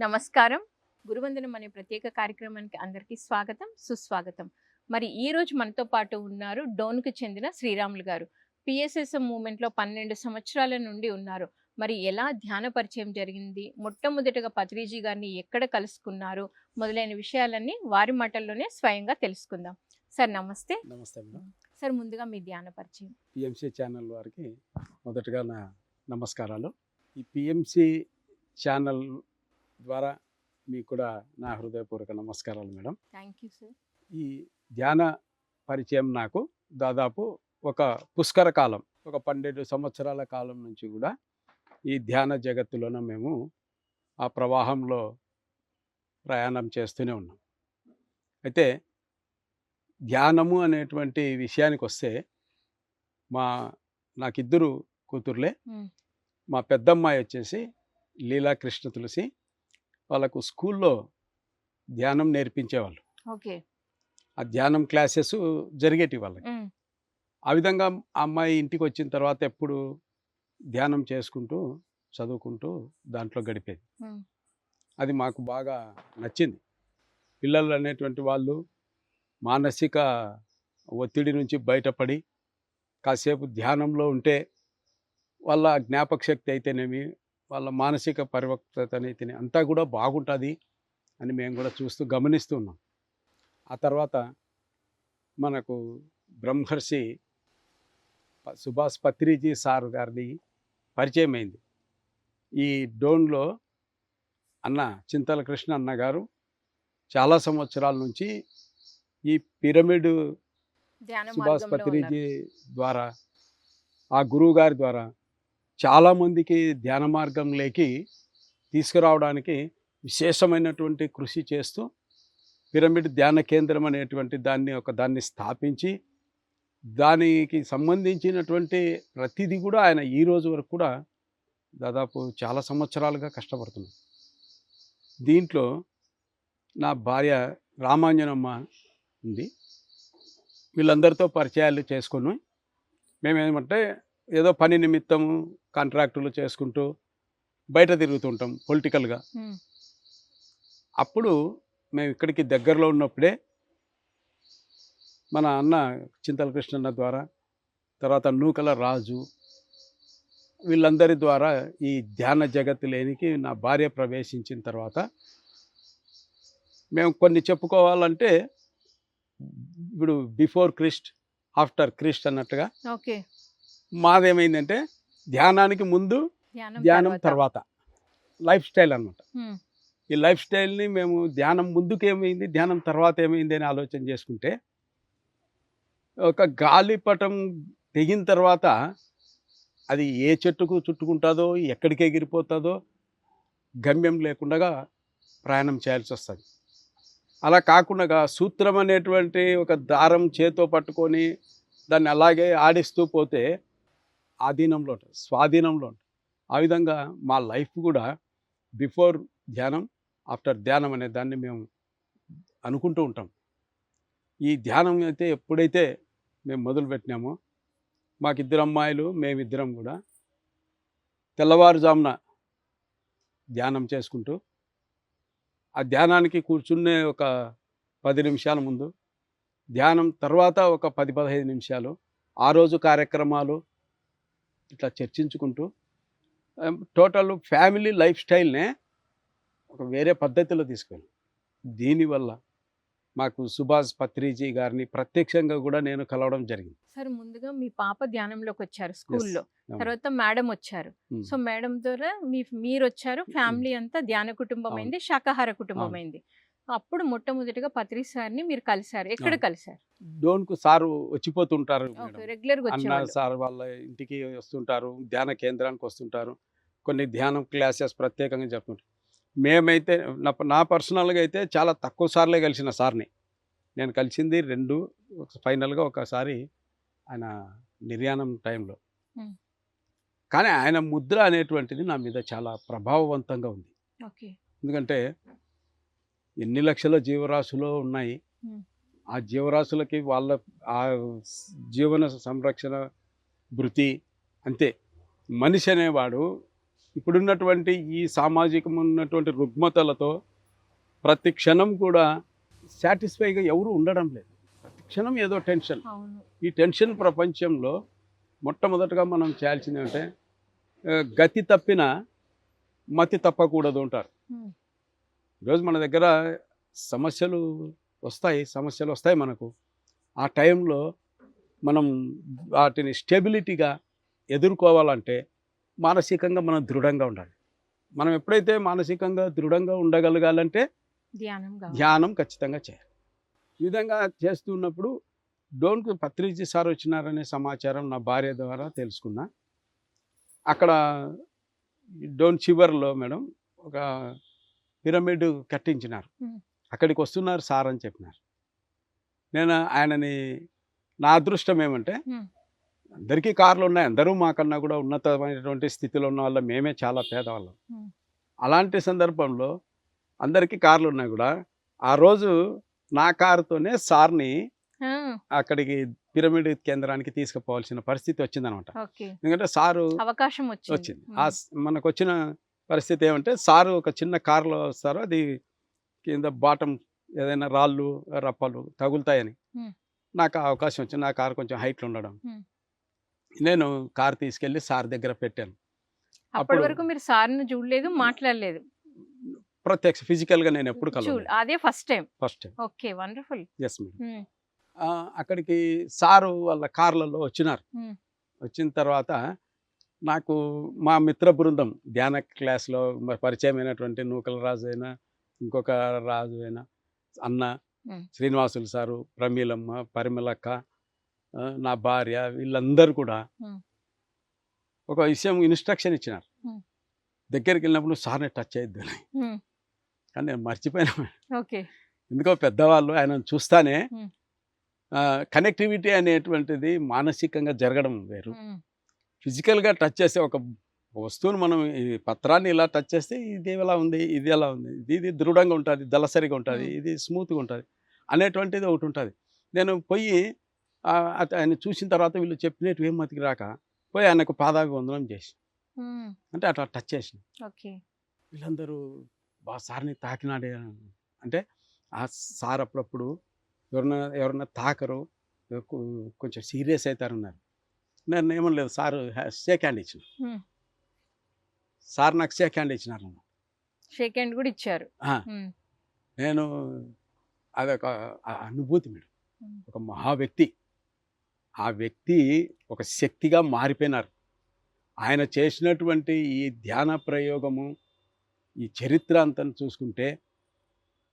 నమస్కారం. గురువందనం అనే ప్రత్యేక కార్యక్రమానికి అందరికీ స్వాగతం సుస్వాగతం. మరి ఈ రోజు మనతో పాటు ఉన్నారు డోన్కు చెందిన శ్రీరాములు గారు. పిఎస్ఎస్ఎం మూమెంట్లో పన్నెండు సంవత్సరాల నుండి ఉన్నారు. మరి ఎలా ధ్యాన పరిచయం జరిగింది? మొట్టమొదటిగా పత్రిజీ గారిని ఎక్కడ కలుసుకున్నారు? మొదలైన విషయాలన్నీ వారి మాటల్లోనే స్వయంగా తెలుసుకుందాం. సార్ నమస్తే. నమస్తే మేడం. సార్ ముందుగా మీ ధ్యాన పరిచయం. పిఎంసి ఛానల్ వారికి మొదటగా నా నమస్కారాలు. ఈ పిఎంసి ఛానల్ ద్వారా మీకు కూడా నా హృదయపూర్వక నమస్కారాలు మేడం. Thank you sir. ఈ ధ్యాన పరిచయం నాకు దాదాపు ఒక పుష్కర కాలం ఒక పన్నెండు సంవత్సరాల కాలం నుంచి కూడా ఈ ధ్యాన జగత్తులోన మేము ఆ ప్రవాహంలో ప్రయాణం చేస్తూనే ఉన్నాం. అయితే ధ్యానము అనేటువంటి విషయానికి వస్తే మా నాకిద్దరు కూతుర్లే. మా పెద్దమ్మాయి వచ్చేసి లీలా కృష్ణ తులసి వాళ్ళకు స్కూల్లో ధ్యానం నేర్పించేవాళ్ళు. ఓకే. ఆ ధ్యానం క్లాసెస్ జరిగేటి వాళ్ళకి. ఆ విధంగా అమ్మాయి ఇంటికి వచ్చిన తర్వాత ఎప్పుడు ధ్యానం చేసుకుంటూ చదువుకుంటూ దాంట్లో గడిపేది. అది మాకు బాగా నచ్చింది. పిల్లలు అనేటువంటి వాళ్ళు మానసిక ఒత్తిడి నుంచి బయటపడి కాసేపు ధ్యానంలో ఉంటే వాళ్ళ జ్ఞాపక శక్తి అయితేనేమి వాళ్ళ మానసిక పరిపక్వత అయితేనే అంతా కూడా బాగుంటుంది అని మేము కూడా చూస్తూ గమనిస్తూ ఉన్నాం ఆ తర్వాత మనకు బ్రహ్మర్షి సుభాష్ పత్రిజీ సార్ గారిది పరిచయం అయింది ఈ డోన్లో అన్న చింతల కృష్ణ అన్న గారు చాలా సంవత్సరాల నుంచి ఈ పిరమిడ్ సుభాష్. పత్రిజీ ద్వారా ఆ గురువు గారి ద్వారా చాలామందికి ధ్యాన మార్గంలోకి తీసుకురావడానికి విశేషమైనటువంటి కృషి చేస్తూ పిరమిడ్ ధ్యాన కేంద్రం అనేటువంటి దాన్ని ఒక దాన్ని స్థాపించి దానికి సంబంధించినటువంటి ప్రతిదీ కూడా ఆయన ఈ రోజు వరకు కూడా దాదాపు చాలా సంవత్సరాలుగా కష్టపడుతున్నాడు. దీంట్లో నా భార్య రామాంజనమ్మ ఉంది. వీళ్ళందరితో పరిచయాలు చేసుకుని మేమేమంటే ఏదో పని నిమిత్తము కాంట్రాక్టులు చేసుకుంటూ బయట తిరుగుతుంటాం పొలిటికల్గా. అప్పుడు మేము ఇక్కడికి దగ్గరలో ఉన్నప్పుడే మన అన్న చింతల కృష్ణన్న ద్వారా తర్వాత నూకల రాజు వీళ్ళందరి ద్వారా ఈ ధ్యాన జగత్తులేనికి నా భార్య ప్రవేశించిన తర్వాత మేము కొన్ని చెప్పుకోవాలంటే ఇప్పుడు బిఫోర్ క్రిస్ట్ ఆఫ్టర్ క్రిస్ట్ అన్నట్టుగా ఓకే. మాదేమైందంటే ధ్యానానికి ముందు ధ్యానం తర్వాత. లైఫ్ స్టైల్ అన్నమాట. ఉమ్, ఈ లైఫ్ స్టైల్ని మేము ధ్యానం ముందుకు ఏమైంది ధ్యానం తర్వాత ఏమైంది అని ఆలోచన చేసుకుంటే ఒక గాలిపటం తెగిన తర్వాత అది ఏ చెట్టుకు చుట్టుకుంటుందో ఎక్కడికి ఎగిరిపోతుందో గమ్యం లేకుండా ప్రయాణం చేయాల్సి వస్తుంది. అలా కాకుండా సూత్రం అనేటువంటి ఒక దారం చేతో పట్టుకొని దాన్ని అలాగే ఆడిస్తూ పోతే ఆధీనంలో ఉంటుంది స్వాధీనంలో ఉంటుంది ఆ విధంగా మా లైఫ్ కూడా బిఫోర్ ధ్యానం ఆఫ్టర్ ధ్యానం అనే దాన్ని మేము అనుకుంటూ ఉంటాం. ఈ ధ్యానం అయితే ఎప్పుడైతే మేము మొదలుపెట్టినామో మాకిద్దరు అమ్మాయిలు మేమిద్దరం కూడా తెల్లవారుజామున ధ్యానం చేసుకుంటూ ఆ ధ్యానానికి కూర్చునే ఒక పది నిమిషాల ముందు ధ్యానం తర్వాత ఒక పది పదహైదు నిమిషాలు ఆ రోజు కార్యక్రమాలు ఇట్లా చర్చించుకుంటూ టోటల్ ఫ్యామిలీ లైఫ్ స్టైల్నే ఒక వేరే పద్ధతిలో తీసుకెళ్ళి దీనివల్ల మాకు సుభాష్ పత్రిజీ గారిని ప్రత్యక్షంగా కూడా నేను కలవడం జరిగింది సార్ ముందుగా మీ పాప ధ్యానంలోకి వచ్చారు స్కూల్లో. తర్వాత మేడం వచ్చారు ఉమ్. సో మేడం ద్వారా మీ మీరు వచ్చారు ఫ్యామిలీ అంతా ధ్యాన కుటుంబం. అయింది శాకాహార కుటుంబం. అయింది అప్పుడు మొట్టమొదటిగా పత్రి సార్ని మీరు కలిశారు. ఎక్కడ. కలిశారు? డోన్కు సారు వచ్చిపోతుంటారు మేడం. రెగ్యులర్గా అన్న వచ్చేవాళ్ళు. సార్ వాళ్ళ ఇంటికి వస్తుంటారు ధ్యాన కేంద్రానికి వస్తుంటారు. కొన్ని ధ్యానం క్లాసెస్ ప్రత్యేకంగా చెప్తుంటారు. మేమైతే నా నా పర్సనల్గా అయితే చాలా తక్కువ సార్లే కలిసిన సార్ని. నేను కలిసింది రెండు ఫైనల్గా ఒకసారి ఆయన నిర్యాణం టైంలో. కానీ ఆయన ముద్ర అనేటువంటిది నా మీద చాలా ప్రభావవంతంగా ఉంది. ఎందుకంటే ఎన్ని లక్షల జీవరాశులు ఉన్నాయి. ఆ జీవరాశులకి వాళ్ళ ఆ జీవన సంరక్షణ భృతి అంతే. మనిషి అనేవాడు ఇప్పుడున్నటువంటి ఈ సామాజికం ఉన్నటువంటి రుగ్మతలతో ప్రతి క్షణం కూడా సాటిస్ఫైగా ఎవరు ఉండడం లేదు. ప్రతి క్షణం ఏదో టెన్షన్. ఈ టెన్షన్ ప్రపంచంలో మొట్టమొదటగా మనం చేయాల్సింది అంటే గతి తప్పిన మతి తప్పకూడదు అంటారు. ఈరోజు మన దగ్గర సమస్యలు వస్తాయి సమస్యలు వస్తాయి మనకు. ఆ టైంలో మనం వాటిని స్టెబిలిటీగా ఎదుర్కోవాలంటే మానసికంగా మనం దృఢంగా ఉండాలి. మనం ఎప్పుడైతే మానసికంగా దృఢంగా ఉండగలగాలంటే ధ్యానం ఖచ్చితంగా చేయాలి. ఈ విధంగా చేస్తున్నప్పుడు డోన్కు పత్రిజీ సార్ వచ్చినారనే సమాచారం నా భార్య ద్వారా తెలుసుకున్నా. అక్కడ డోన్ చివర్లో మేడం ఒక పిరమిడ్ కట్టించినారు. అక్కడికి వస్తున్నారు సార్ అని చెప్పినారు. నేను ఆయనని నా అదృష్టం ఏమంటే. అందరికీ కార్లు ఉన్నాయి. అందరూ మాకన్నా కూడా ఉన్నతమైనటువంటి స్థితిలో ఉన్న వాళ్ళం. మేమే చాలా పేదవాళ్ళం. అలాంటి సందర్భంలో అందరికీ కార్లు ఉన్నాయి కూడా. ఆ రోజు నా కారుతోనే సార్ని అక్కడికి పిరమిడ్ కేంద్రానికి తీసుకుపోవాల్సిన పరిస్థితి వచ్చిందనమాట. ఎందుకంటే సారు అవకాశం వచ్చింది. మనకు వచ్చిన పరిస్థితి ఏమంటే సారు ఒక చిన్న కారులో వస్తారు. అది కింద బాటం ఏదైనా రాళ్ళు రప్పలు తగులుతాయని. నాకు అవకాశం వచ్చింది. నా కారు కొంచెం హైట్లో ఉండడం. నేను కారు తీసుకెళ్ళి సార్ దగ్గర పెట్టాను. అప్పటి వరకు మీరు సార్ని చూడలేదు మాట్లాడలేదు? ప్రత్యక్ష ఫిజికల్గా నేను ఎప్పుడు అదే first time? First time. Okay wonderful. Yes madam అక్కడికి సారు వాళ్ళ కార్లలో వచ్చినారు. వచ్చిన తర్వాత నాకు మా మిత్ర బృందం ధ్యాన క్లాస్లో పరిచయమైనటువంటి నూకల రాజు అయినా ఇంకొక రాజు అయినా అన్న. శ్రీనివాసులు సారు ప్రమీలమ్మ పరిమలక్క నా భార్య వీళ్ళందరూ కూడా. ఒక విషయం ఇన్స్ట్రక్షన్ ఇచ్చినారు. దగ్గరికి వెళ్ళినప్పుడు సార్ని టచ్ చేయొద్దు అని కానీ నేను మర్చిపోయినా ఓకే ఎందుకో పెద్దవాళ్ళు ఆయన చూస్తానే. కనెక్టివిటీ అనేటువంటిది మానసికంగా జరగడం వేరు ఫిజికల్గా టచ్ చేస్తే ఒక వస్తువును మనం ఈ పత్రాన్ని ఇలా టచ్ చేస్తే ఇది ఎలా ఉంది ఇది ఎలా ఉంది ఇది ఇది దృఢంగా ఉంటుంది దళసరిగా ఉంటుంది. ఇది స్మూత్గా ఉంటుంది అనేటువంటిది ఒకటి ఉంటుంది. నేను పోయి ఆయన చూసిన తర్వాత వీళ్ళు చెప్పినట్టు ఏం మతికి రాక పోయి ఆయనకు పాదాభివందనం చేసి అంటే అట్లా టచ్ చేసిన ఓకే. వీళ్ళందరూ బా సార్ని తాకినాడే. అంటే ఆ సార్ అప్పుడప్పుడు ఎవరన్నా ఎవరన్నా తాకరు కొంచెం సీరియస్ అవుతారన్నారు. నేను ఏమనలేదు సార్ షేక్ హ్యాండ్ ఇచ్చిన. సార్ నాకు షేక్ హ్యాండ్ ఇచ్చినారు షేక్ హ్యాండ్ కూడా ఇచ్చారు. నేను అదొక అనుభూతి మేడం. Hmm. ఒక మహా వ్యక్తి ఆ వ్యక్తి ఒక శక్తిగా మారిపోయినారు. ఆయన చేసినటువంటి ఈ ధ్యాన ప్రయోగము ఈ చరిత్ర అంతా చూసుకుంటే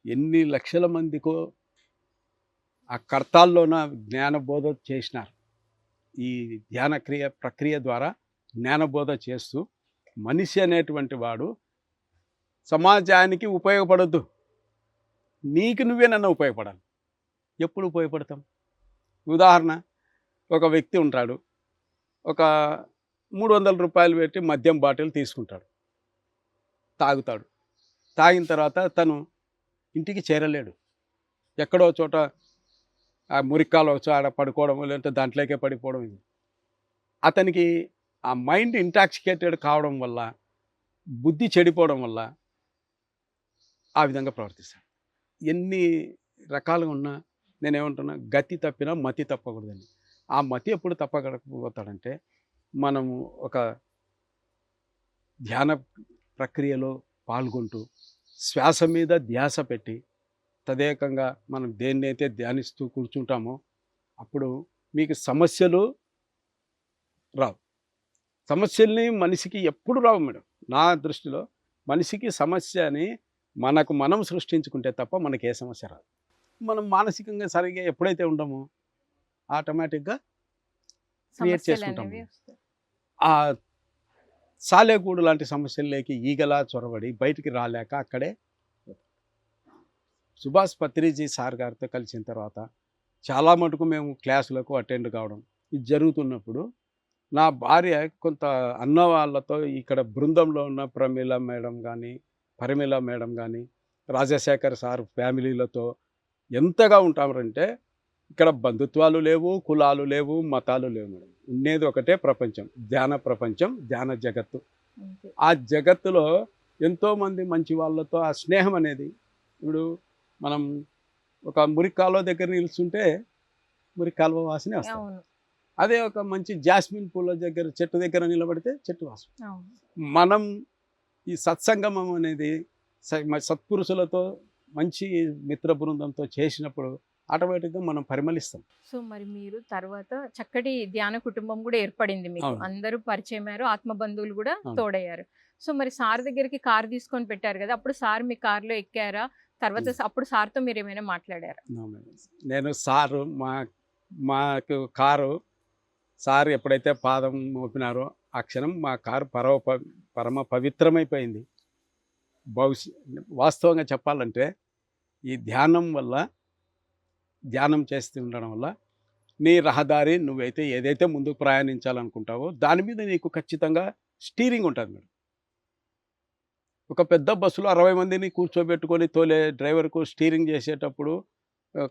ఎన్ని లక్షల మందికో ఆ కర్తాల్లోన జ్ఞానబోధ చేసినారు. ఈ ధ్యాన క్రియ ప్రక్రియ ద్వారా జ్ఞానబోధ చేస్తూ మనిషి అనేటువంటి వాడు సమాజానికి ఉపయోగపడద్దు. నీకు నువ్వే నన్ను ఉపయోగపడాలి. ఎప్పుడు ఉపయోగపడతాం? ఉదాహరణ ఒక వ్యక్తి ఉంటాడు. ఒక మూడు వందల రూపాయలు పెట్టి మద్యం బాటిల్ తీసుకుంటాడు. తాగుతాడు. తాగిన తర్వాత తను ఇంటికి చేరలేడు. ఎక్కడో చోట ఆ మురిక్కాలు వచ్చి ఆడ పడుకోవడం లేదంటే దాంట్లోకే పడిపోవడం ఇది. అతనికి ఆ మైండ్ ఇంటాక్సికేటెడ్ కావడం వల్ల బుద్ధి చెడిపోవడం వల్ల ఆ విధంగా ప్రవర్తిస్తాడు. ఎన్ని రకాలుగా ఉన్నా నేనేమంటున్నా గతి తప్పినా మతి తప్పకూడదండి. ఆ మతి ఎప్పుడు తప్పకపోతాడంటే మనము ఒక ధ్యాన ప్రక్రియలో పాల్గొంటూ శ్వాస మీద ధ్యాస పెట్టి తదేకంగా మనం దేన్నైతే ధ్యానిస్తూ కూర్చుంటామో అప్పుడు మీకు సమస్యలు రావు సమస్యల్ని మనిషికి ఎప్పుడు రావు మేడం నా దృష్టిలో మనిషికి సమస్య అని మనకు మనం సృష్టించుకుంటే తప్ప మనకి ఏ సమస్య రాదు మనం మానసికంగా సరిగ్గా ఎప్పుడైతే ఉండమో ఆటోమేటిక్గా Create సమస్యలు చేసుకుంటాం. అనేవి వస్తాయి. ఆ సాలెగూడు లాంటి సమస్యల్లోకి ఈగలా చొరబడి బయటికి రాలేక అక్కడే సుభాష్ పత్రిజీ సార్ గారితో కలిసిన తర్వాత చాలా మటుకు మేము క్లాసులకు అటెండ్ కావడం ఇది జరుగుతున్నప్పుడు నా భార్య కొంత అన్న వాళ్ళతో ఇక్కడ బృందంలో ఉన్న ప్రమీల మేడం కానీ పరిమిళ మేడం కానీ రాజశేఖర్ సార్ ఫ్యామిలీలతో ఎంతగా ఉంటామంటే ఇక్కడ బంధుత్వాలు లేవు కులాలు లేవు మతాలు లేవు మేడం ఉండేది ఒకటే ప్రపంచం ధ్యాన ప్రపంచం ధ్యాన జగత్తు. ఆ జగత్తులో ఎంతో మంది మంచి వాళ్ళతో ఆ స్నేహం అనేది ఇప్పుడు మనం ఒక మురికి కాలువ దగ్గర నిలుస్తుంటే మురికి కాలువ వాసనే వస్తుంది. అదే ఒక మంచి జాస్మిన్ పూల దగ్గర చెట్టు దగ్గర నిలబడితే చెట్టు వాసన. మనం ఈ సత్సంగమం అనేది సత్పురుషులతో మంచి మిత్ర బృందంతో చేసినప్పుడు ఆటోమేటిక్గా మనం పరిమళిస్తాం. సో మరి మీరు తర్వాత చక్కటి ధ్యాన కుటుంబం కూడా ఏర్పడింది మీకు. అందరూ ఆత్మ బంధువులు కూడా. తోడయ్యారు. సో మరి సార్ దగ్గరికి కార్ తీసుకొని పెట్టారు కదా అప్పుడు సార్ మీ కార్లో ఎక్కారా? తర్వాత. అప్పుడు సార్తో మీరు ఏమైనా మాట్లాడారా. నేను సారు మా మాకు కారు సార్ ఎప్పుడైతే పాదం మోపినారో ఆ క్షణం మా కారు పరమ ప- పరమ పవిత్రమైపోయింది భవిష్య వాస్తవంగా చెప్పాలంటే ఈ ధ్యానం వల్ల ధ్యానం చేస్తూ ఉండడం వల్ల నీ రహదారి నువ్వైతే ఏదైతే ముందుకు ప్రయాణించాలనుకుంటావో దాని మీద నీకు ఖచ్చితంగా స్టీరింగ్ ఉంటుంది మేడం ఒక పెద్ద బస్సులో అరవై మందిని కూర్చోబెట్టుకొని తోలే డ్రైవర్కు స్టీరింగ్ చేసేటప్పుడు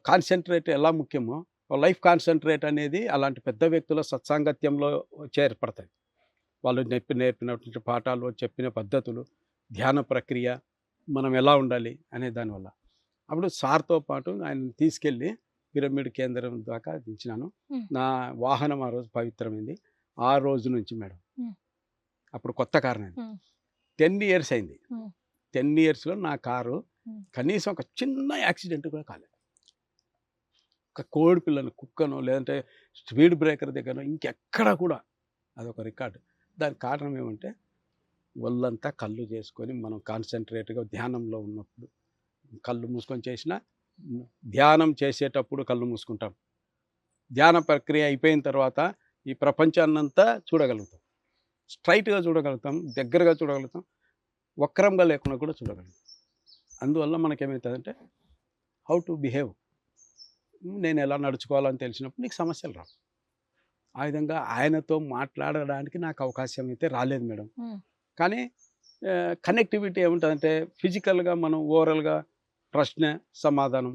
కాన్సన్ట్రేట్ ఎలా ముఖ్యమో లైఫ్ కాన్సన్ట్రేట్ అనేది అలాంటి పెద్ద వ్యక్తుల సత్సాంగత్యంలో వచ్చి ఏర్పడతాయి వాళ్ళు నేర్పి నేర్పినటువంటి పాఠాలు చెప్పిన పద్ధతులు ధ్యాన ప్రక్రియ మనం ఎలా ఉండాలి అనే దానివల్ల అప్పుడు సార్తో పాటు ఆయన తీసుకెళ్ళి పిరమిడ్ కేంద్రం దాకా దించినాను. నా వాహనం ఆ రోజు పవిత్రమైంది ఆ రోజు నుంచి మేడం. అప్పుడు కొత్త కారు నేను Hmm. టెన్ ఇయర్స్ అయింది. టెన్ ఇయర్స్లో నా కారు. కనీసం ఒక చిన్న యాక్సిడెంట్ కూడా కాలేదు. ఒక కోడి పిల్లను కుక్కను లేదంటే స్పీడ్ బ్రేకర్ దగ్గర ఇంకెక్కడ కూడా అదొక రికార్డు. దానికి కారణం ఏమంటే ఒళ్ళంతా కళ్ళు చేసుకొని మనం కాన్సన్ట్రేట్గా ధ్యానంలో ఉన్నప్పుడు కళ్ళు మూసుకొని చేసిన ధ్యానం చేసేటప్పుడు కళ్ళు మూసుకుంటాం. ధ్యాన ప్రక్రియ అయిపోయిన తర్వాత ఈ ప్రపంచాన్నంతా చూడగలుగుతాం. స్ట్రైట్గా చూడగలుగుతాం దగ్గరగా చూడగలుగుతాం. వక్రంగా లేకుండా కూడా చూడగలుగుతాం అందువల్ల మనకేమవుతుందంటే హౌ టు బిహేవ్ నేను ఎలా నడుచుకోవాలని తెలిసినప్పుడు నీకు సమస్యలు రావు. ఆ విధంగా ఆయనతో మాట్లాడడానికి నాకు అవకాశం అయితే రాలేదు మేడం. కానీ కనెక్టివిటీ ఏముంటుందంటే ఫిజికల్గా మనం ఓవరాల్గా ప్రశ్న సమాధానం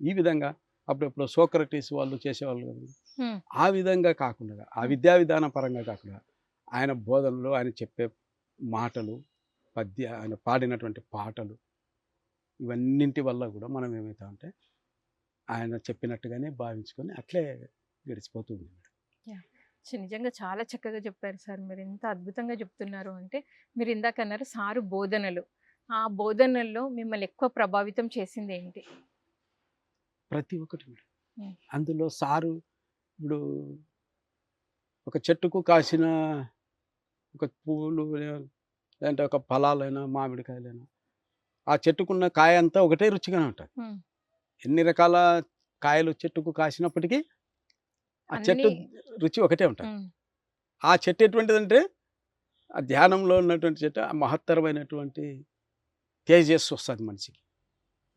ఈ విధంగా అప్పుడప్పుడు సోక్రటీస్ వాళ్ళు చేసేవాళ్ళు కదా. ఆ విధంగా కాకుండా ఆ విద్యా విధాన పరంగా కాకుండా ఆయన బోధనలు ఆయన చెప్పే మాటలు పద్య ఆయన పాడినటువంటి పాటలు ఇవన్నింటి వల్ల కూడా మనం ఏమవుతామంటే ఆయన చెప్పినట్టుగానే భావించుకొని అట్లే గడిచిపోతుంది నిజంగా చాలా చక్కగా చెప్పారు సార్. మీరు ఎంత అద్భుతంగా చెప్తున్నారు అంటే మీరు ఇందాక అన్నారు సారు బోధనలు. ఆ బోధనల్లో మిమ్మల్ని ఎక్కువ ప్రభావితం చేసింది ఏంటి? ప్రతి ఒక్కటి. అందులో సారు ఇప్పుడు ఒక చెట్టుకు కాసిన ఒక పువ్వులు లేదంటే ఒక ఫలాలైనా మామిడికాయలైనా. ఆ చెట్టుకున్న కాయ అంతా ఒకటే రుచిగానే ఉంటుంది. ఎన్ని రకాల కాయలు చెట్టుకు కాసినప్పటికీ ఆ చెట్టు రుచి ఒకటే ఉంటుంది. ఆ చెట్టు ఎటువంటిదంటే ఆ ధ్యానంలో ఉన్నటువంటి చెట్టు ఆ మహత్తరమైనటువంటి తేజస్సు వస్తుంది మనిషికి.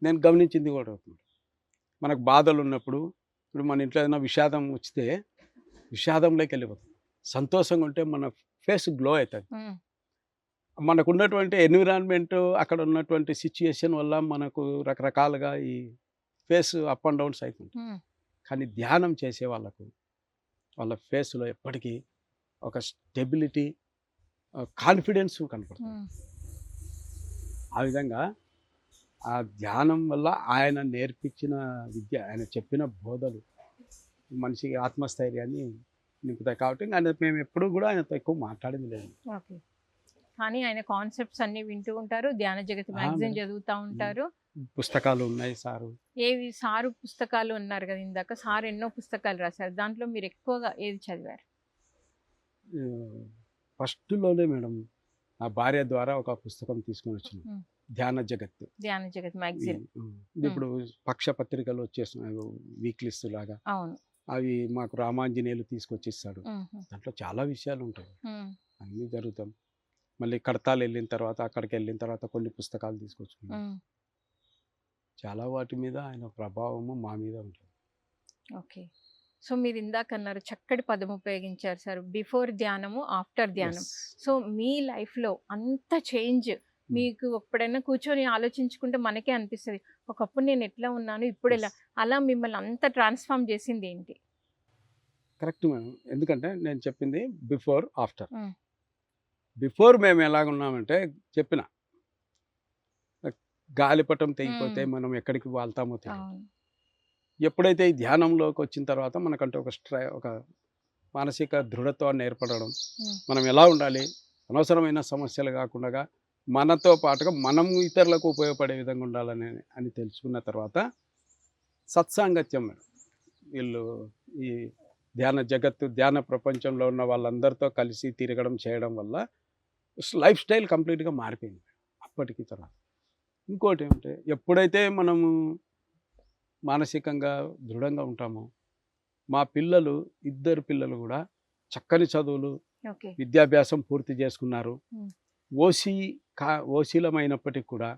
నేను గమనించింది కూడా అవుతుంది మనకు బాధలు ఉన్నప్పుడు ఇప్పుడు మన ఇంట్లో ఏదైనా విషాదం వచ్చితే విషాదంలోకి వెళ్ళిపోతుంది సంతోషంగా ఉంటే మన ఫేస్ గ్లో అవుతుంది. మనకు ఉన్నటువంటి ఎన్విరాన్మెంట్ అక్కడ ఉన్నటువంటి సిచ్యుయేషన్ వల్ల మనకు రకరకాలుగా ఈ ఫేస్ అప్ అండ్ డౌన్స్ అవుతుంది కానీ ధ్యానం చేసే వాళ్ళకు వాళ్ళ ఫేస్లో ఎప్పటికీ ఒక స్టెబిలిటీ కాన్ఫిడెన్స్ కనపడుతుంది. ఆ విధంగా ఆ ధ్యానం వల్ల ఆయన నేర్పించిన విద్య ఆయన చెప్పిన బోధలు మనిషికి ఆత్మస్థైర్యాన్ని నింపుతాయి. కాబట్టి ఆయన మేము ఎప్పుడూ కూడా ఆయనతో ఎక్కువ మాట్లాడింది లేదు. ఓకే. కానీ ఆయన కాన్సెప్ట్స్ అన్ని వింటూ ఉంటారు. ధ్యాన జగతి మ్యాగజైన్. చదువుతూ ఉంటారు. పుస్తకాలు ఉన్నాయి సారు. ఏవి? సారు పుస్తకాలు ఉన్నారు కదా ఇందాక. సార్ ఎన్నో పుస్తకాలు రాశారు. దాంట్లో మీరు ఎక్కువగా ఏది చదివారు? ఫస్ట్లోనే మేడం నా భార్య ద్వారా ఒక పుస్తకం తీసుకొని వచ్చిన. ధ్యాన జగత్తు ధ్యాన జగత్ మ్యాగజైన్. ఇప్పుడు పక్ష పత్రికలు వచ్చేస్తున్నాయి వీక్లీస్ లాగా. అవును. అవి మాకు రామాంజనేయులు తీసుకొచ్చి ఇస్తాడు ఉమ్, దాంట్లో చాలా విషయాలు ఉంటాయి. అన్నీ జరుగుతాం. మళ్ళీ కడతాలు వెళ్ళిన తర్వాత అక్కడికి వెళ్ళిన తర్వాత కొన్ని పుస్తకాలు తీసుకొచ్చుకున్నాం ఉమ్, చాలా వాటి మీద ఆయన ప్రభావము మా మీద ఉంటుంది. ఓకే. సో మీరు ఇందాక అన్నారు చక్కటి పదం ఉపయోగించారు సార్. బిఫోర్ ధ్యానము ఆఫ్టర్ ధ్యానం. సో మీ లైఫ్లో అంత చేంజ్ మీకు ఎప్పుడైనా కూర్చొని ఆలోచించుకుంటే మనకే అనిపిస్తుంది. ఒకప్పుడు నేను ఎట్లా ఉన్నాను ఇప్పుడు ఎలా. అలా మిమ్మల్ని అంత ట్రాన్స్ఫార్మ్ చేసింది ఏంటి? Correct madam. ఎందుకంటే నేను చెప్పింది బిఫోర్ ఆఫ్టర్. బిఫోర్ మేము ఎలాగున్నామంటే చెప్పిన గాలిపటం తెగిపోతే. మనం ఎక్కడికి వాళ్తామో తెలియదు ఎప్పుడైతే ఈ ధ్యానంలోకి వచ్చిన తర్వాత మనకంటే ఒక స్ట్రై ఒక మానసిక దృఢత్వాన్ని ఏర్పడడం. మనం ఎలా ఉండాలి అనవసరమైన సమస్యలు కాకుండా మనతో పాటుగా మనం ఇతరులకు ఉపయోగపడే విధంగా ఉండాలని అని తెలుసుకున్న తర్వాత సత్సాంగత్యం మేడం వీళ్ళు ఈ ధ్యాన జగత్తు ధ్యాన ప్రపంచంలో ఉన్న వాళ్ళందరితో కలిసి తిరగడం చేయడం వల్ల లైఫ్ స్టైల్ కంప్లీట్గా మారిపోయింది. అప్పటికి తర్వాత. ఇంకోటి ఏమంటే ఎప్పుడైతే మనము మానసికంగా దృఢంగా ఉంటామో మా పిల్లలు ఇద్దరు పిల్లలు కూడా చక్కని చదువులు విద్యాభ్యాసం పూర్తి చేసుకున్నారు. ఓసీ కా ఓసీలమైనప్పటికీ కూడా.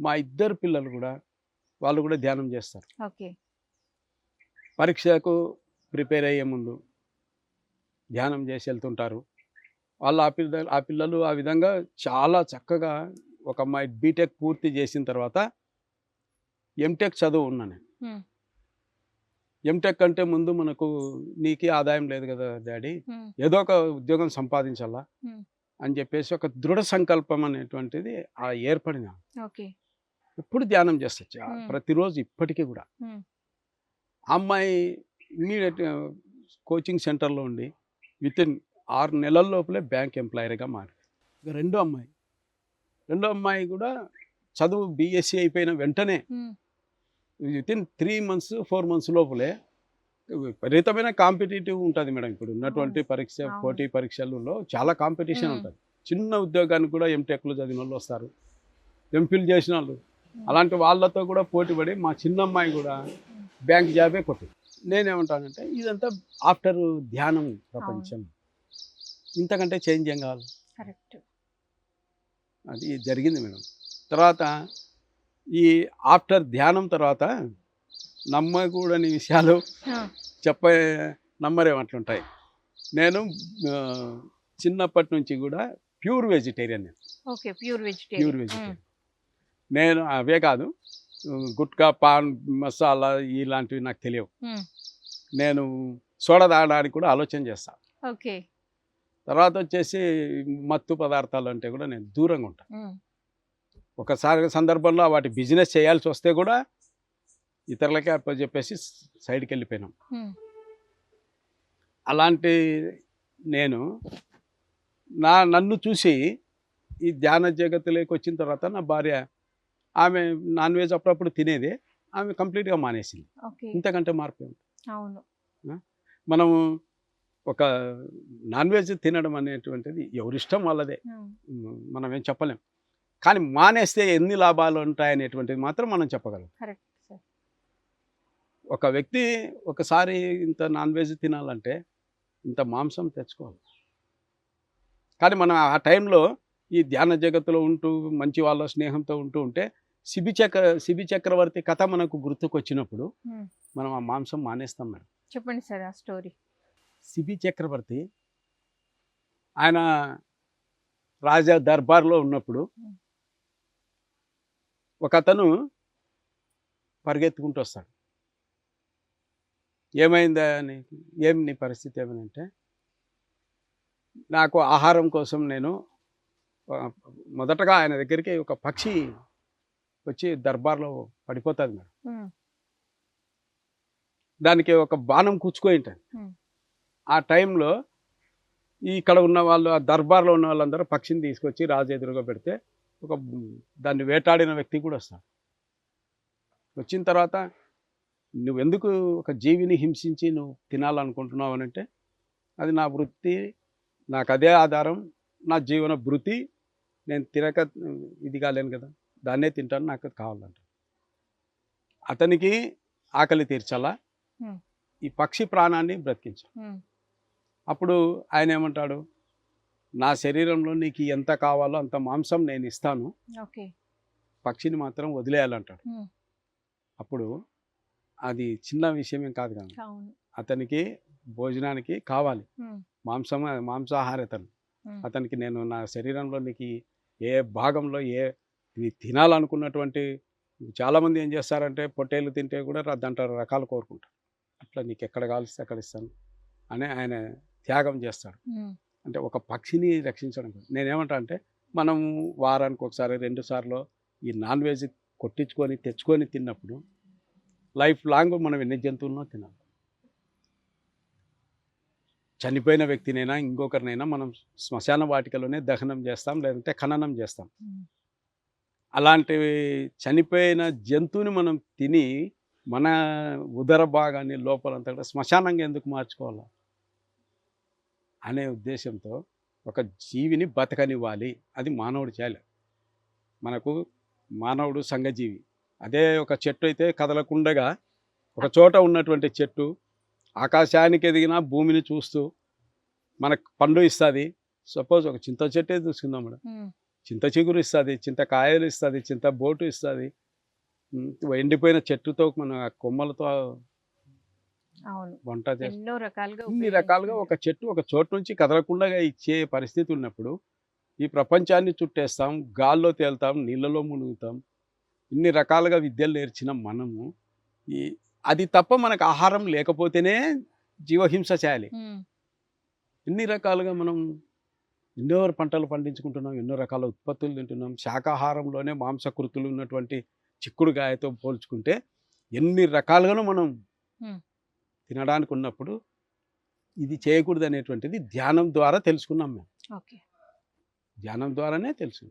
మా ఇద్దరు పిల్లలు కూడా వాళ్ళు కూడా ధ్యానం చేస్తారు. పరీక్షకు ప్రిపేర్ అయ్యే ముందు ధ్యానం చేసి వెళ్తుంటారు. వాళ్ళు ఆ పిల్ల ఆ పిల్లలు ఆ విధంగా చాలా చక్కగా ఒక అమ్మాయి బీటెక్ పూర్తి చేసిన తర్వాత ఎంటెక్ చదువు ఉన్నా నేను. ఎంటెక్ అంటే ముందు మనకు నీకే ఆదాయం లేదు కదా డాడీ. ఏదో ఒక ఉద్యోగం సంపాదించాలా. అని చెప్పేసి ఒక దృఢ సంకల్పం అనేటువంటిది ఆ ఏర్పడిన ఎప్పుడు ధ్యానం చేస్తా. ప్రతిరోజు ఇప్పటికీ కూడా. అమ్మాయి ఇమ్మీడియట్ కోచింగ్ సెంటర్లో ఉండి విత్ ఇన్ ఆరు నెలల లోపలే బ్యాంక్ ఎంప్లాయర్గా మారింది. ఇక రెండో అమ్మాయి. రెండో అమ్మాయి కూడా చదువు బీఎస్సీ అయిపోయిన వెంటనే within three months four months లోపలే విపరీతమైన కాంపిటేటివ్ ఉంటుంది మేడం ఇప్పుడు. ఉన్నటువంటి పరీక్ష. పోటీ పరీక్షలలో చాలా కాంపిటీషన్. ఉంటుంది. చిన్న ఉద్యోగానికి కూడా ఎంటెక్లు చదివిన వాళ్ళు వస్తారు. ఎంఫిల్ చేసిన వాళ్ళు. అలాంటి వాళ్ళతో కూడా పోటీ పడి మా చిన్న అమ్మాయి కూడా బ్యాంక్ జాబే కొట్టింది. నేనేమంటానంటే ఇదంతా ఆఫ్టర్ ధ్యానం ప్రపంచం. ఇంతకంటే చేంజ్ ఏం కావాలి? కరెక్ట్. అది జరిగింది మేడం. తర్వాత ఈ ఆఫ్టర్ ధ్యానం తర్వాత నమ్మకూడని విషయాలు చెప్పే నమ్మరేమట్లుంటాయి నేను ఆ, చిన్నప్పటి నుంచి కూడా ప్యూర్ వెజిటేరియన్ నేను. Okay pure pure vegetarian vegetarian. నేను అవే కాదు గుట్కా పాన్ మసాలా ఇలాంటివి నాకు తెలియవు. నేను సోడా తాగడానికి కూడా ఆలోచన చేస్తాను ఓకే. తర్వాత వచ్చేసి మత్తు పదార్థాలు అంటే కూడా నేను దూరంగా ఉంటాను ఒకసారి సందర్భంలో వాటి బిజినెస్ చేయాల్సి వస్తే కూడా ఇతరులకే అప్పచెప్పేసి సైడ్కి వెళ్ళిపోయినాం అలాంటి నేను నా నన్ను చూసి ఈ ధ్యాన జగత్తులోకి వచ్చిన తర్వాత నా భార్య ఆమె నాన్ వెజ్ అప్పుడప్పుడు తినేది ఆమె కంప్లీట్గా మానేసింది. ఇంతకంటే మార్పు? అవును. మనము ఒక నాన్ వెజ్ తినడం అనేటువంటిది ఎవరిష్టం వాళ్ళదే. మనం ఏం చెప్పలేం. కానీ మానేస్తే ఎన్ని లాభాలు ఉంటాయనేటువంటిది మాత్రం మనం చెప్పగలం. ఒక వ్యక్తి ఒకసారి ఇంత నాన్ వెజ్ తినాలంటే ఇంత మాంసం తెచ్చుకోవాలి. కానీ మనం ఆ టైంలో ఈ ధ్యాన జగత్తులో ఉంటూ మంచి వాళ్ళ స్నేహంతో ఉంటూ ఉంటే శిబి చక్ర శిబి చక్రవర్తి కథ మనకు గుర్తుకొచ్చినప్పుడు మనం ఆ మాంసం మానేస్తాం మేడం. చెప్పండి సార్ ఆ స్టోరీ. శిబి చక్రవర్తి ఆయన రాజా దర్బార్లో ఉన్నప్పుడు ఒక అతను పరిగెత్తుకుంటూ వస్తాడు. ఏమైందా నీకు ఏం నీ పరిస్థితి ఏమనంటే నాకు ఆహారం కోసం నేను మొదటగా ఆయన దగ్గరికి ఒక పక్షి వచ్చి దర్బార్లో పడిపోతుంది మేడం. దానికి ఒక బాణం Hmm. ఆ టైంలో ఇక్కడ ఉన్న వాళ్ళు ఆ దర్బార్లో ఉన్న వాళ్ళందరూ పక్షిని తీసుకొచ్చి రాజు ఎదురుగా పెడితే ఒక దాన్ని వేటాడిన వ్యక్తి కూడా వస్తాడు. వచ్చిన తర్వాత నువ్వు ఎందుకు ఒక జీవిని హింసించి నువ్వు తినాలనుకుంటున్నావు అని అంటే అది నా వృత్తి నాకు అదే ఆధారం నా జీవన భృతి నేను తినక ఇది కాలేను కదా దాన్నే తింటాను నాకు అది కావాలంట. అతనికి ఆకలి తీర్చాలా. ఈ పక్షి ప్రాణాన్ని బ్రతికించాలి అప్పుడు ఆయన ఏమంటాడు నా శరీరంలో నీకు ఎంత కావాలో అంత మాంసం నేను ఇస్తాను. పక్షిని మాత్రం వదిలేయాలంటాడు. అప్పుడు అది చిన్న విషయమేం కాదు కదా అవును. అతనికి భోజనానికి కావాలి. మాంసం మాంసాహారతను. అతనికి నేను నా శరీరంలో నీకు ఏ భాగంలో ఏ తినాలనుకున్నటువంటి చాలామంది ఏం చేస్తారంటే పొట్టేలు తింటే కూడా దాంట్లో రకాలు కోరుకుంటారు. అట్లా నీకు ఎక్కడ కావాల్సి అక్కడ ఇస్తాను అని ఆయన త్యాగం చేస్తాడు. అంటే ఒక పక్షిని రక్షించడం. నేనేమంటా అంటే మనం వారానికి ఒకసారి రెండు సార్లు ఈ నాన్ వెజ్ కొట్టించుకొని తెచ్చుకొని తిన్నప్పుడు లైఫ్ లాంగ్ మనం ఎన్ని జంతువులను తినాలి. చనిపోయిన వ్యక్తినైనా ఇంకొకరినైనా మనం శ్మశాన వాటికలోనే దహనం చేస్తాం లేదంటే ఖననం చేస్తాం. అలాంటి చనిపోయిన జంతువుని మనం తిని మన ఉదర భాగాన్ని లోపలంతా కూడా శ్మశానంగా ఎందుకు మార్చుకోవాలి? అనే ఉద్దేశంతో ఒక జీవిని బతకనివ్వాలి. అది మానవుడు చేయాలి. మనకు మానవుడు సంఘజీవి. అదే ఒక చెట్టు అయితే కదలకుండగా ఒక చోట ఉన్నటువంటి చెట్టు ఆకాశానికి ఎదిగిన భూమిని చూస్తూ మనకు పండు ఇస్తుంది. సపోజ్ ఒక చింత చెట్టే చూసుకుందాం మేడం. చింత చిగురు ఇస్తుంది చింత కాయలు ఇస్తుంది చింత బోటు ఇస్తుంది. ఎండిపోయిన చెట్టుతో మన కొమ్మలతో వంట ఎన్నో రకాలుగా ఇన్ని రకాలుగా ఒక చెట్టు ఒక చోటు నుంచి కదలకుండా ఇచ్చే పరిస్థితి ఉన్నప్పుడు ఈ ప్రపంచాన్ని చుట్టేస్తాం గాల్లో తేలుతాం నీళ్ళలో మునుగుతాం. ఇన్ని రకాలుగా విద్యలు నేర్చిన మనము ఈ అది తప్ప మనకు ఆహారం లేకపోతేనే జీవహింస చేయాలి. ఎన్ని రకాలుగా మనం ఎన్నో పంటలు పండించుకుంటున్నాం ఎన్నో రకాల ఉత్పత్తులు తింటున్నాం. శాకాహారంలోనే మాంసకృతులు ఉన్నటువంటి చిక్కుడుకాయతో పోల్చుకుంటే ఎన్ని రకాలుగానూ మనం. తినడానికి ఉన్నప్పుడు ఇది చేయకూడదు అనేటువంటిది ధ్యానం ద్వారా తెలుసుకున్నాం మేము. ఓకే. ధ్యానం ద్వారానే తెలుసు.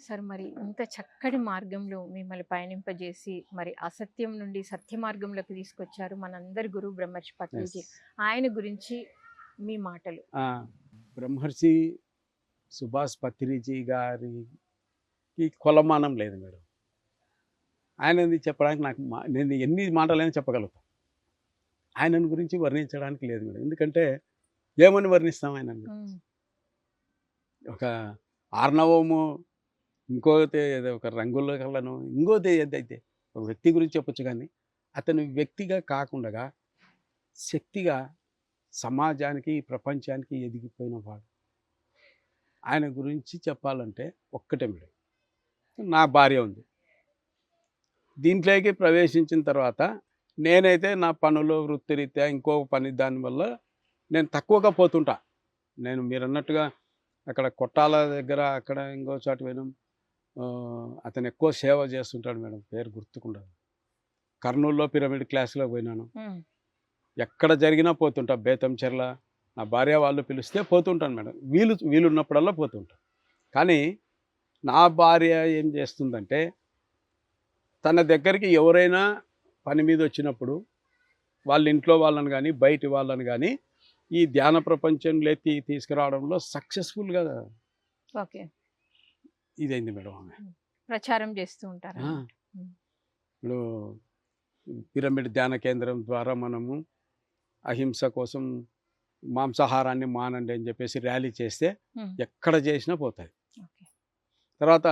సార్ మరి ఇంత చక్కటి మార్గంలో మిమ్మల్ని పయనింపజేసి మరి అసత్యం నుండి సత్య మార్గంలోకి తీసుకొచ్చారు మనందరి గురువు బ్రహ్మర్షి పత్రిజీ ఆయన గురించి మీ మాటలు. బ్రహ్మర్షి సుభాష్ పత్రిజీ గారికి కొలమానం లేదు మేడం. ఆయనది చెప్పడానికి నాకు నేను ఎన్ని మాటలైనా చెప్పగలుగుతాను ఆయనను గురించి వర్ణించడానికి లేదు మేడం. ఎందుకంటే ఏమని వర్ణిస్తాం ఆయన. ఒక ఆర్ణవము ఏదో ఒక రంగుల కళ్ళను ఇంకోటి ఏదైతే ఒక వ్యక్తి గురించి చెప్పొచ్చు కానీ అతను వ్యక్తిగా కాకుండా శక్తిగా సమాజానికి ప్రపంచానికి ఎదిగిపోయిన వాడు. ఆయన గురించి చెప్పాలంటే ఒక్కటే మేడం. నా భార్య ఉంది. దీంట్లోకి ప్రవేశించిన తర్వాత నేనైతే నా పనులు వృత్తిరీత్యా ఇంకో పని దానివల్ల నేను తక్కువగా పోతుంటా. నేను మీరు అన్నట్టుగా అక్కడ కొట్టాల దగ్గర అక్కడ ఇంకో చోట పోయినాం ఆ, అతను ఎక్కువ సేవ చేస్తుంటాడు మేడం పేరు గుర్తుకుండదు. కర్నూలులో పిరమిడ్ క్లాస్లో పోయినాను. ఎక్కడ జరిగినా పోతుంటా బేతంచెర్ల నా భార్య వాళ్ళు పిలిస్తే పోతుంటాను మేడం. వీలు వీలు ఉన్నప్పుడల్లా పోతుంటాను కానీ నా భార్య ఏం చేస్తుందంటే తన దగ్గరికి ఎవరైనా పని మీద వచ్చినప్పుడు వాళ్ళ ఇంట్లో వాళ్ళని కానీ బయటి వాళ్ళని కానీ ఈ ధ్యాన ప్రపంచంలోకి తీసుకురావడంలో సక్సెస్ఫుల్గా ఓకే. ఇదైంది మేడం ఆమె. ప్రచారం చేస్తూ ఉంటారు. ఇప్పుడు పిరమిడ్ ధ్యాన కేంద్రం ద్వారా మనము అహింస కోసం మాంసాహారాన్ని మానండి అని చెప్పేసి ర్యాలీ చేస్తే. ఎక్కడ చేసినా పోతుంది తర్వాత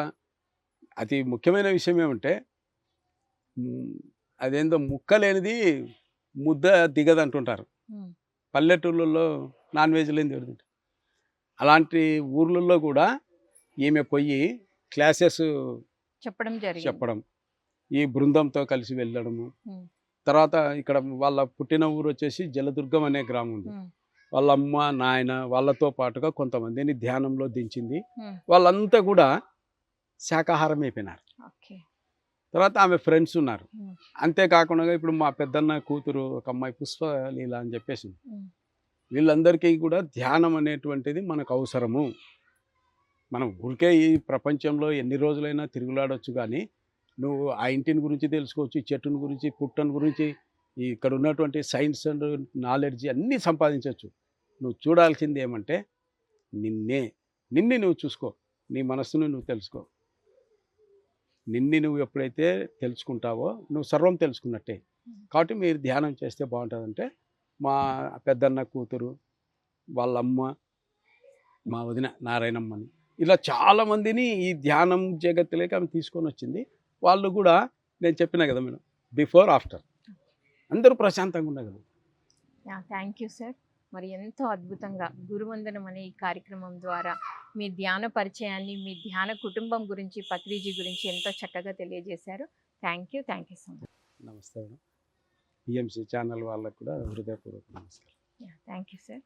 అతి ముఖ్యమైన విషయం ఏమంటే అదేందో ముక్క లేనిది ముద్ద దిగదు అంటుంటారు. పల్లెటూళ్ళల్లో నాన్ వెజ్ లేని తిడుతుంటారు అలాంటి ఊర్లలో కూడా ఈమె పోయి క్లాసెస్ చెప్పడం జరిగింది చెప్పడం ఈ బృందంతో కలిసి వెళ్ళడము. తర్వాత ఇక్కడ వాళ్ళ పుట్టిన ఊరు వచ్చేసి జలదుర్గం అనే గ్రామం ఉంది. వాళ్ళ అమ్మ నాయన వాళ్ళతో పాటుగా కొంతమందిని ధ్యానంలో దించింది. వాళ్ళంతా కూడా శాకాహారం అయిపోయినారు తర్వాత ఆమె ఫ్రెండ్స్ ఉన్నారు. అంతేకాకుండా ఇప్పుడు మా పెద్దన్న కూతురు ఒక అమ్మాయి పుష్పలీల అని చెప్పేసి. వీళ్ళందరికీ కూడా ధ్యానం అనేటువంటిది మనకు అవసరము. మనం ఊరికే ఈ ప్రపంచంలో ఎన్ని రోజులైనా తిరుగులాడొచ్చు కానీ నువ్వు ఆ ఇంటిని గురించి తెలుసుకోవచ్చు చెట్టుని గురించి పుట్టని గురించి ఇక్కడ ఉన్నటువంటి సైన్స్ అండ్ నాలెడ్జ్ అన్నీ సంపాదించవచ్చు నువ్వు చూడాల్సింది ఏమంటే నిన్నే నిన్ను నువ్వు చూసుకో నీ మనస్సును నువ్వు తెలుసుకో. నిన్ని నువ్వు ఎప్పుడైతే తెలుసుకుంటావో నువ్వు సర్వం తెలుసుకున్నట్టే. కాబట్టి మీరు ధ్యానం చేస్తే బాగుంటుందంటే మా పెద్దన్న కూతురు వాళ్ళ అమ్మ మా వదిన నారాయణమ్మని. ఇలా చాలామందిని ఈ ధ్యానం జగత్తులోకి ఆమె తీసుకొని వచ్చింది. వాళ్ళు కూడా నేను చెప్పిన కదా మేడం బిఫోర్ ఆఫ్టర్. అందరూ ప్రశాంతంగా ఉండగలరు థ్యాంక్ యూ సార్. మరి ఎంతో అద్భుతంగా గురువందనం అనే ఈ కార్యక్రమం ద్వారా మీ ధ్యాన పరిచయాన్ని మీ ధ్యాన కుటుంబం గురించి పత్రిజీ గురించి ఎంతో చక్కగా తెలియజేశారు. Thank you thank you so much. నమస్తే మేడం. పిఎంసి ఛానల్ వాళ్ళకు కూడా హృదయపూర్వక నమస్కారం. Thank you sir.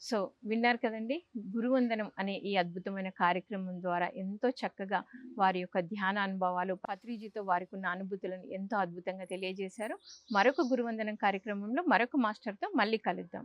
సో విన్నారు కదండి గురువందనం అనే ఈ అద్భుతమైన కార్యక్రమం ద్వారా ఎంతో చక్కగా వారి యొక్క ధ్యాన అనుభవాలు పత్రిజీతో వారికి ఉన్న అనుభూతులను ఎంతో అద్భుతంగా తెలియజేశారు. మరొక గురువందనం కార్యక్రమంలో మరొక మాస్టర్తో మళ్ళీ కలుద్దాం.